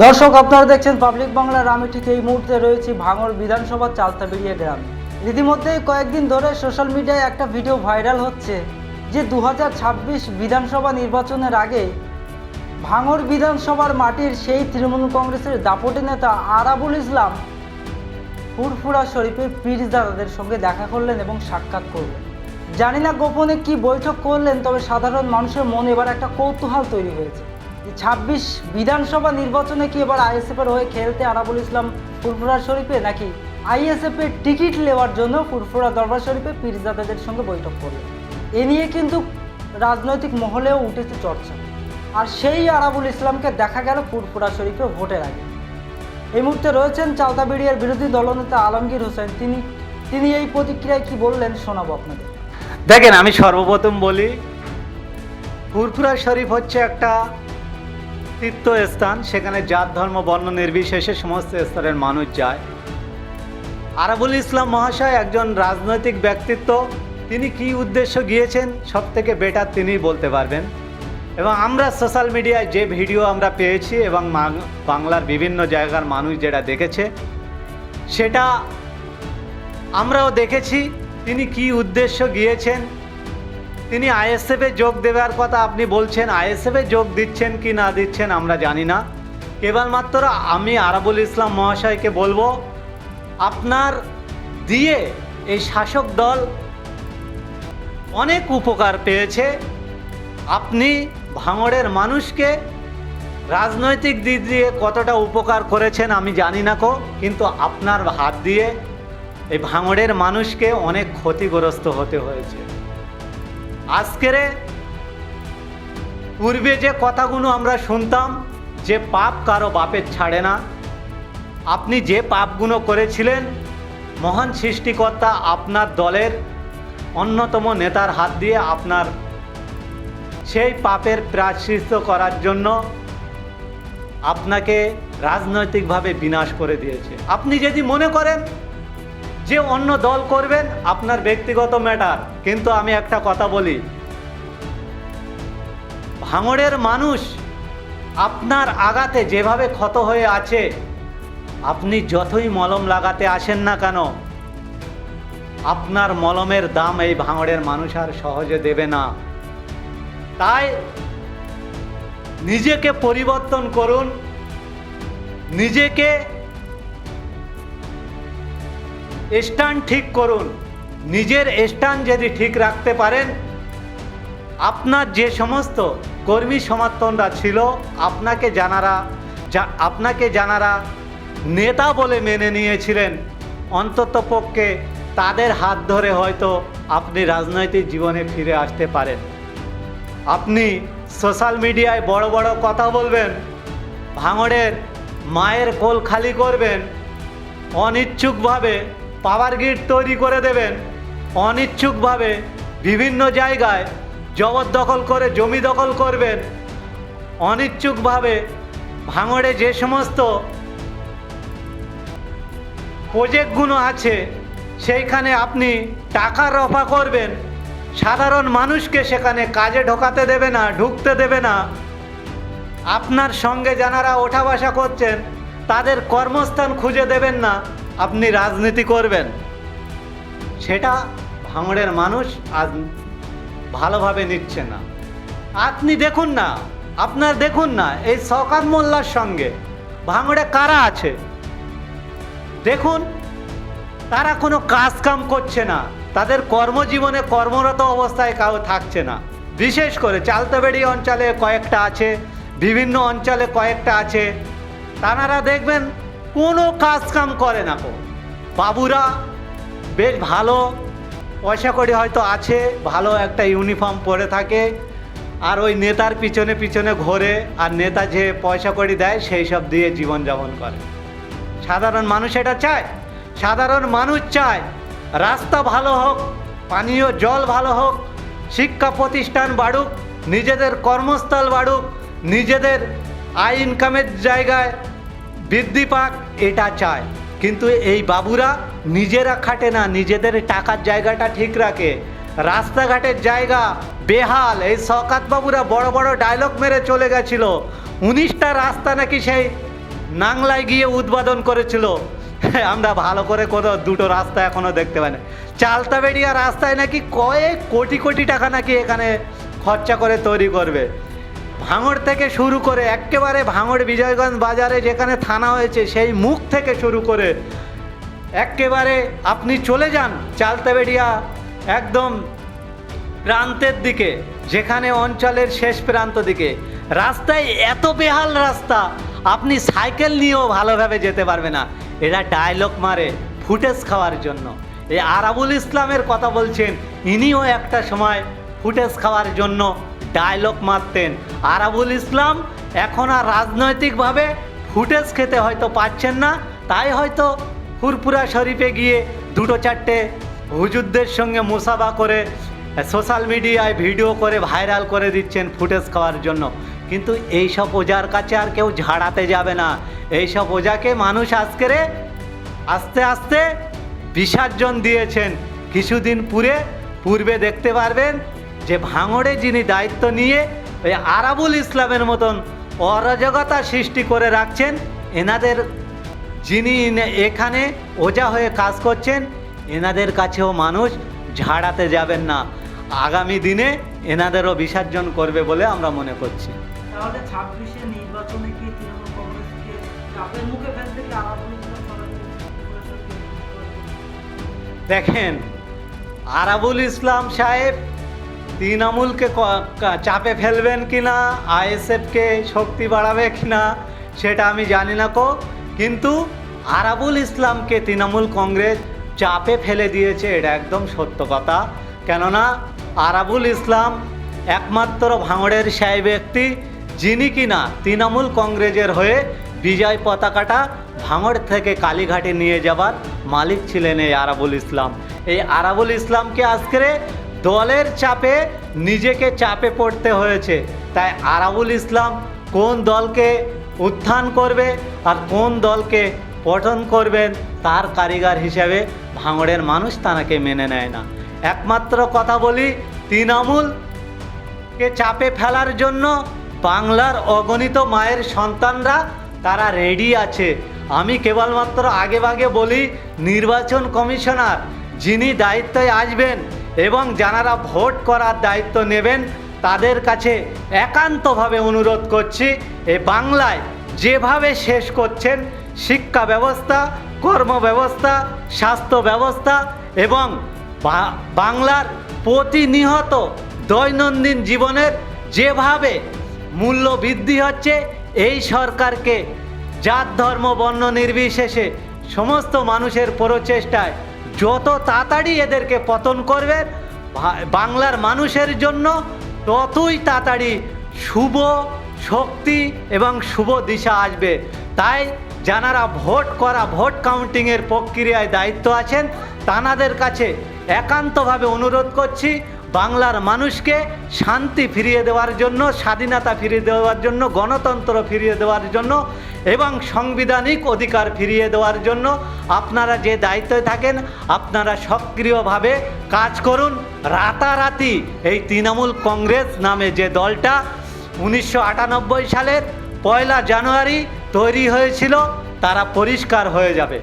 দর্শক, আপনারা দেখছেন পাবলিক বাংলার আমি ঠিক এই মুহূর্তে রয়েছি ভাঙড় বিধানসভার চালতাবেড়িয়া গ্রামে। ইতিমধ্যেই কয়েকদিন ধরে সোশ্যাল মিডিয়ায় একটা ভিডিও ভাইরাল হচ্ছে, যে দু হাজার ছাব্বিশ বিধানসভা নির্বাচনের আগে ভাঙড় বিধানসভার মাটির সেই তৃণমূল কংগ্রেসের দাপটে নেতা আরাবুল ইসলাম ফুরফুরা শরীফের পীরজাদাদের সঙ্গে দেখা করলেন এবং সাক্ষাৎ করলেন। জানি না গোপনে কি বৈঠক করলেন, তবে সাধারণ মানুষের মনে এবার একটা কৌতূহল তৈরি হয়েছে। ছাব্বিশ বিধানসভা নির্বাচনে কি এবার আইএসএফ এর হয়ে খেলতে আরাবুল ইসলাম ফুরফুরা শরীফে? নাকি আইএসএফ এর টিকিট নেওয়ার জন্য ফুরফুরা দরবার শরীফে পীরজাদাদের সঙ্গে বৈঠক করলেন এ নিয়ে কিন্তু রাজনৈতিক মহলেও উঠেছে চর্চা। আর সেই আরাবুল ইসলামকে দেখা গেল ফুরফুরা শরীফে ভোটের আগে। এই মুহূর্তে রয়েছেন চালতাবিড়িয়ার বিরোধী দলনেতা আলমগীর হোসেন। তিনি তিনি এই প্রতিক্রিয়ায় কি বললেন শোনাবো আপনাদের। দেখেন, আমি সর্বপ্রথম বলি, ফুরফুরা শরীফ হচ্ছে একটা তীর্থস্থান, সেখানে জাত, ধর্ম, বর্ণ নির্বিশেষে সমস্ত স্তরের মানুষ যায়। আরাবুল ইসলাম মহাশয় একজন রাজনৈতিক ব্যক্তিত্ব। তিনি কি উদ্দেশ্য গিয়েছেন? সব থেকে বেটার তিনিই বলতে পারবেন। এবং আমরা সোশ্যাল মিডিয়ায় যে ভিডিও আমরা পেয়েছি এবং বাংলার বিভিন্ন জায়গার মানুষ যেটা দেখেছে, সেটা আমরাও দেখেছি। তিনি কি উদ্দেশ্য গিয়েছেন? তিনি আইএসএফে যোগ দেওয়ার কথা আপনি বলছেন, আইএসএফে যোগ দিচ্ছেন কি না দিচ্ছেন আমরা জানি না। কেবলমাত্র আমি আরাবুল ইসলাম মহাশয়কে বলব, আপনার দিয়ে এই শাসক দল অনেক উপকার পেয়েছে। আপনি ভাঙড়ের মানুষকে রাজনৈতিক দিক দিয়ে কতটা উপকার করেছেন আমি জানি না কো, কিন্তু আপনার হাত দিয়ে এই ভাঙড়ের মানুষকে অনেক ক্ষতিগ্রস্ত হতে হয়েছে। আজকের পূর্বে যে কথাগুলো আমরা শুনতাম, যে পাপ কারও বাপের ছাড়ে না, আপনি যে পাপগুলো করেছিলেন, মহান সৃষ্টিকর্তা আপনার দলের অন্যতম নেতার হাত দিয়ে আপনার সেই পাপের প্রায়শ্চিত্ত করার জন্য আপনাকে রাজনৈতিকভাবে বিনাশ করে দিয়েছে। আপনি যদি মনে করেন যে অন্য দল করবেন, আপনার ব্যক্তিগত ম্যাটার কিন্তু আমি একটা কথা বলি। ভাঙড়ের মানুষ আপনার আগাতে যেভাবে ক্ষত হয়ে আছে, আপনি যতই মলম লাগাতে আসেন না কেন, আপনার মলমের দাম এই ভাঙড়ের মানুষ আর সহজে দেবে না। তাই নিজেকে পরিবর্তন করুন, নিজেকে স্ট্যান্ড ঠিক করুন। নিজের স্ট্যান্ড যদি ঠিক রাখতে পারেন, আপনার যে সমস্ত কর্মী সমর্থনরা ছিল, আপনাকে জানারা, যা, আপনাকে জানারা নেতা বলে মেনে নিয়েছিলেন। অন্তত পক্ষে তাদের হাত ধরে হয়তো আপনি রাজনৈতিক জীবনে ফিরে আসতে পারেন। আপনি সোশ্যাল মিডিয়ায় বড় বড় কথা বলবেন, ভাঙড়ের মায়ের কোল খালি করবেন, অনিচ্ছুকভাবে পাওয়ার গ্রিড তৈরি করে দেবেন। অনিচ্ছুকভাবে বিভিন্ন জায়গায় জবরদখল করে জমি দখল করবেন। অনিচ্ছুকভাবে ভাঙড়ে যে সমস্ত প্রজেক্টগুলো আছে, সেইখানে আপনি টাকা রফা করবেন। সাধারণ মানুষকে সেখানে কাজে ঢোকাতে দেবে না, ঢুকতে দেবে না। আপনার সঙ্গে যারা ওঠা বসা করছেন, তাদের কর্মস্থান খুঁজে দেবেন না। আপনি রাজনীতি করবেন। সেটা ভাঙড়ের মানুষ আজ ভালোভাবে নিচ্ছে না। আপনি দেখুন না, আপনার দেখুন না, এই শকাত মোল্লার সঙ্গে ভাঙড়ে কারা আছে? দেখুন, তারা কোনো কাজ কাম করছে না, তাদের কর্মজীবনে কর্মরত অবস্থায় কাউ থাকছে না। বিশেষ করে চালতাবেড়ি অঞ্চলে কয়েকটা আছে, বিভিন্ন অঞ্চলে কয়েকটা আছে। তানারা দেখবেন কোনো কাজ কাম করে না কো বাবুরা, বেশ ভালো। পয়সা কড়ি হয়তো আছে, ভালো একটা ইউনিফর্ম পরে থাকে। আর ওই নেতার পিছনে পিছনে ঘোরে, আর নেতা যে পয়সা কড়ি দেয়, সেই সব দিয়ে জীবনযাপন করে। সাধারণ মানুষ এটা চায়, সাধারণ মানুষ চায়। রাস্তা ভালো হোক, পানীয় জল ভালো হোক, শিক্ষা প্রতিষ্ঠান বাড়ুক, নিজেদের কর্মস্থল বাড়ুক, নিজেদের আয় ইনকামের জায়গায় বৃদ্ধি পাক, এটা চায়। কিন্তু এই বাবুরা নিজেরা খাটে না, নিজেদের টাকার জায়গাটা ঠিক রাখে। রাস্তাঘাটের জায়গা, বেহাল। এই শকাত বাবুরা বড় বড় ডায়লগ মেরে চলে গেছিল। উনিশটা রাস্তা নাকি সেই নাংলায় গিয়ে উদ্বোধন করেছিল। আমরা ভালো করে কোনো দুটো রাস্তা এখনও দেখতে পাই না চালতাবেড়িয়া রাস্তায় নাকি কয়েক কোটি কোটি টাকা নাকি এখানে খরচা করে তৈরি করবে। ভাঙড় থেকে শুরু করে একেবারে ভাঙড় বিজয়গঞ্জ বাজারে যেখানে থানা হয়েছে, সেই মুখ থেকে শুরু করে একেবারে আপনি চলে যান চালতাবেড়িয়া একদম প্রান্তের দিকে, যেখানে অঞ্চলের শেষ প্রান্ত দিকে। রাস্তায় এত বেহাল রাস্তা, আপনি সাইকেল নিয়েও ভালোভাবে যেতে পারবে না। এরা ডায়লগ মারে ফুটেজ খাওয়ার জন্য। এই আরাবুল ইসলামের কথা বলছেন, ইনিও একটা সময় ফুটেজ খাওয়ার জন্য ডায়লগ মারতেন। আরাবুল ইসলাম এখন আর রাজনৈতিকভাবে ফুটেজ খেতে হয়তো পাচ্ছেন না, তাই হয়তো ফুরপুরা শরীফে গিয়ে দুটো চারটে হুজুরদের সঙ্গে মুসাফা করে সোশ্যাল মিডিয়ায় ভিডিও করে ভাইরাল করে দিচ্ছেন ফুটেজ খাওয়ার জন্য। কিন্তু এইসব ওজার কাছে আর কেউ ঝাড়াতে যাবে না। এইসব ওজাকে মানুষ আজকেরে আস্তে আস্তে বিসর্জন দিয়েছেন। কিছুদিন পুরে পূর্বে দেখতে পারবেন যে ভাঙড়ে যিনি দায়িত্ব নিয়ে ওই আরাবুল ইসলামের মতন অরাজকতা সৃষ্টি করে রাখছেন এনাদের যিনি এখানে ওজা হয়ে কাজ করছেন এনাদের কাছেও মানুষ ঝাড়াতে যাবেন না। আগামী দিনে এনাদেরও বিসর্জন করবে বলে আমরা মনে করছি। তাহলে ছাব্বিশে নির্বাচনে কি তৃণমূল কংগ্রেসকে চাপের মুখে ফেলতে কি আরাবুল দেখেন আরাবুল ইসলাম সাহেব তৃণমূলকে চাপে ফেলবেন কিনা, আইএসএফকে শক্তি বাড়াবে কি না সেটা আমি জানি না কো। কিন্তু আরাবুল ইসলামকে তৃণমূল কংগ্রেস চাপে ফেলে দিয়েছে, এটা একদম সত্য কথা। কেননা আরাবুল ইসলাম একমাত্র ভাঙড়ের সেই ব্যক্তি, যিনি কিনা তৃণমূল কংগ্রেসের হয়ে বিজয় পতাকাটা ভাঙড় থেকে কালীঘাটে নিয়ে যাবার মালিক ছিলেন এই আরাবুল ইসলাম। এই আরাবুল ইসলামকে আজকে দলের চাপে নিজেকে চাপে পড়তে হয়েছে। তাই আরাবুল ইসলাম কোন দলকে উত্থান করবে আর কোন দলকে পঠন করবেন তার কারিগর হিসেবে ভাঙড়ের মানুষ তানাকে মেনে নেয় না। একমাত্র কথা বলি, তৃণমূল কে চাপে ফেলার জন্য বাংলার অগণিত মায়ের সন্তানরা, তারা রেডি আছে। আমি কেবলমাত্র আগে ভাগে বলি, নির্বাচন কমিশনার যিনি দায়িত্বে আসবেন এবং যারা ভোট করার দায়িত্ব নেবেন, তাদের কাছে একান্তভাবে অনুরোধ করছি, এ বাংলায় যেভাবে শেষ করছেন, শিক্ষা ব্যবস্থা কর্ম ব্যবস্থা স্বাস্থ্য ব্যবস্থা এবং বাংলার প্রতিনিহত দৈনন্দিন জীবনের যেভাবে মূল্য বৃদ্ধি হচ্ছে, এই সরকারকে জাত, ধর্ম, বর্ণ নির্বিশেষে সমস্ত মানুষের প্রচেষ্টায় যত তাড়াতাড়ি এদেরকে পতন করবেন বাংলার মানুষের জন্য ততই তাড়াতাড়ি শুভ শক্তি এবং শুভ দিশা আসবে। তাই যারা ভোট করা, ভোট কাউন্টিংয়ের প্রক্রিয়ায় দায়িত্ব আছেন, তানাদের কাছে একান্তভাবে অনুরোধ করছি বাংলার মানুষকে শান্তি ফিরিয়ে দেওয়ার জন্য, স্বাধীনতা ফিরিয়ে দেওয়ার জন্য, গণতন্ত্র ফিরিয়ে দেওয়ার জন্য এবং সাংবিধানিক অধিকার ফিরিয়ে দেওয়ার জন্য আপনারা যে দায়িত্বে থাকেন, আপনারা সক্রিয়ভাবে কাজ করুন। রাতারাতি এই তৃণমূল কংগ্রেস নামে যে দলটা উনিশশো আটানব্বই সালের পয়লা জানুয়ারি তৈরি হয়েছিল, তারা পরিষ্কার হয়ে যাবে।